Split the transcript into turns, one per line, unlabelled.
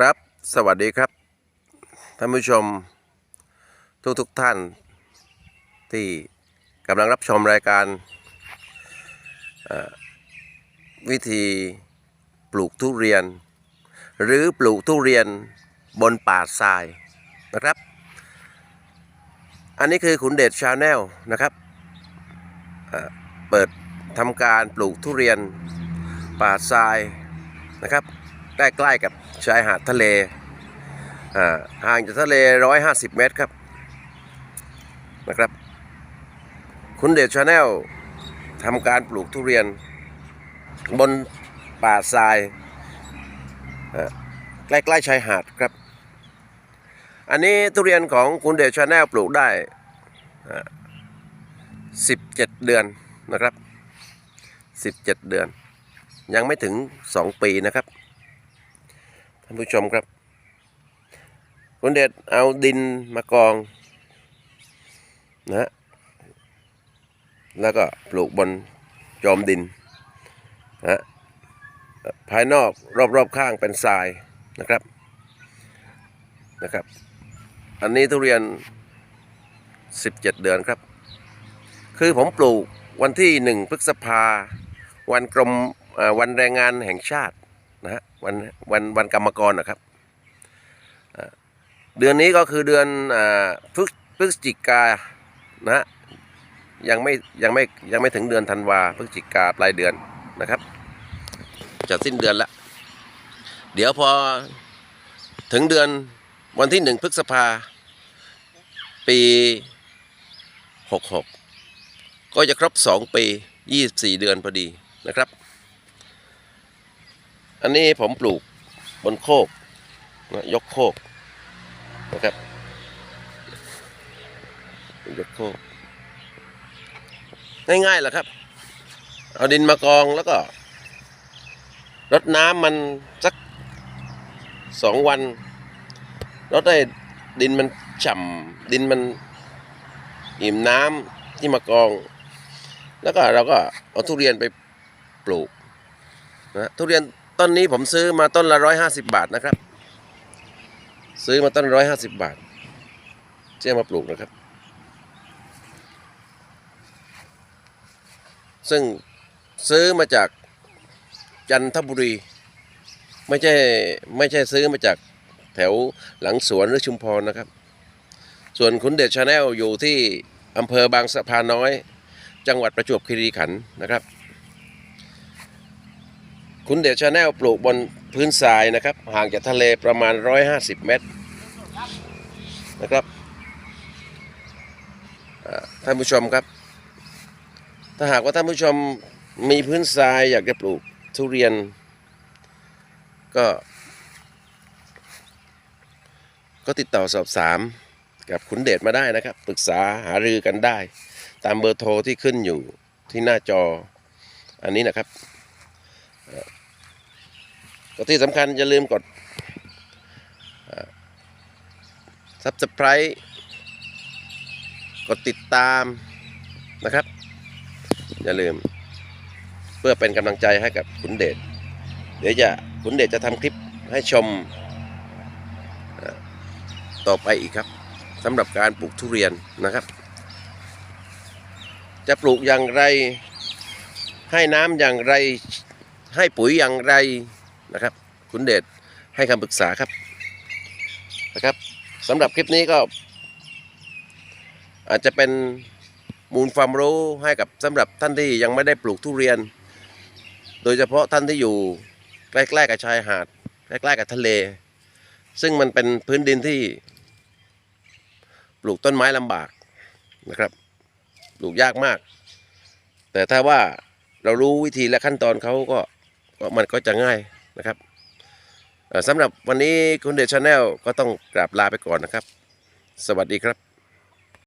ครับ สวัสดีครับ ท่านผู้ชม ทุกทุกท่าน ที่กำลังรับชมรายการ วิธีปลูกทุเรียน หรือปลูกทุเรียนบนป่าทรายนะครับ อันนี้คือขุนเดชชาแนลนะครับ เปิดทำการปลูกทุเรียนป่าทรายนะครับ ใกล้ๆกับชายหาดทะเลห่างจากทะเล 150 เมตรครับนะครับ คุณเดชชาแนลทำการปลูกทุเรียน บนป่าทราย ใกล้ๆชายหาดครับ อันนี้ทุเรียนของคุณเดชชาแนลปลูกได้ 17 เดือนนะครับ 17 เดือน ยังไม่ถึง 2 ปีนะครับ ท่านผู้ชมครับคุณเดชเอาดินมากองนะฮะแล้วก็ปลูกบนจอมดินนะฮะภายนอกรอบๆข้างเป็นทรายนะครับนะครับ อันนี้ทุเรียน 17 เดือนครับ คือผมปลูกวันที่ 1 พฤษภา วันกรมวันแรงงานแห่งชาติ วันวันวันกรรมกรนะครับ เดือนนี้ก็คือเดือนพฤพฤศจิกานะยังไม่ยังไม่ยังไม่ถึงเดือนธันวาพฤศจิกาปลายเดือนนะครับ จะสิ้นเดือนละเดี๋ยวพอถึงเดือนวันที่หนึ่งพฤษภา ปีหกหกก็จะครบสองปียี่สิบสี่เดือนพอดีนะครับ อันนี้ผมปลูกบนโคกนะยกโคกนะครับยกโคกง่ายๆแหละครับ เอาดินมากองแล้วก็รดน้ำมันสักสองวันรดได้ดินมันฉ่ำดินมันอิ่มน้ำที่มากอง แล้วก็เราก็เอาทุเรียนไปปลูกนะทุเรียน ต้นนี้ผมซื้อมาต้นละร้อยห้าสิบบาทนะครับ ซื้อมาต้นร้อยห้าสิบบาทเชื่อมาปลูกนะครับ ซึ่งซื้อมาจากจันทบุรี ไม่ใช่ไม่ใช่ซื้อมาจากแถวหลังสวนหรือชุมพรนะครับ ส่วนคุณเดชชาแนลอยู่ที่อำเภอบางสะพานน้อย จังหวัดประจวบคีรีขันธ์นะครับ คุณเดชชาแนลปลูกบนพื้นทรายนะครับ ห่างจากทะเลประมาณ 150 เมตรนะครับท่านผู้ชมครับ ถ้าหากว่าท่านผู้ชมมีพื้นทรายอยากจะปลูกทุเรียน ก็ ก็ติดต่อสอบถามกับคุณเดชมาได้นะครับ ปรึกษาหารือกันได้ ตามเบอร์โทรที่ขึ้นอยู่ที่หน้าจออันนี้นะครับ ก็ที่สำคัญอย่าลืมกดซับสไ r ร b e กดติดตามนะครับ อย่าลืม เพื่อเป็นกำลังใจให้กับขุนเดชเดี๋ยวจะขุนเดชจะทำคลิปให้ชมต่อไปอีกครับสำหรับการปลูกทุเรียนนะครับ จะปลูกอย่างไร ให้น้ำอย่างไร ให้ปุ๋ยอย่างไรนะครับ คุณเดชให้คำปรึกษาครับนะครับสำหรับคลิปนี้ก็ อาจจะเป็นมูลความรู้ให้กับสำหรับท่านที่ยังไม่ได้ปลูกทุเรียน โดยเฉพาะท่านที่อยู่ใกล้ๆกับชายหาดใกล้ๆกับทะเล ซึ่งมันเป็นพื้นดินที่ ปลูกต้นไม้ลำบากนะครับปลูกยากมาก แต่ถ้าว่าเรารู้วิธีและขั้นตอนเขาก็ ก็มันก็จะง่ายนะครับสำหรับวันนี้คุณเดชชาแนลก็ต้องกราบลาไปก่อนนะครับ สวัสดีครับ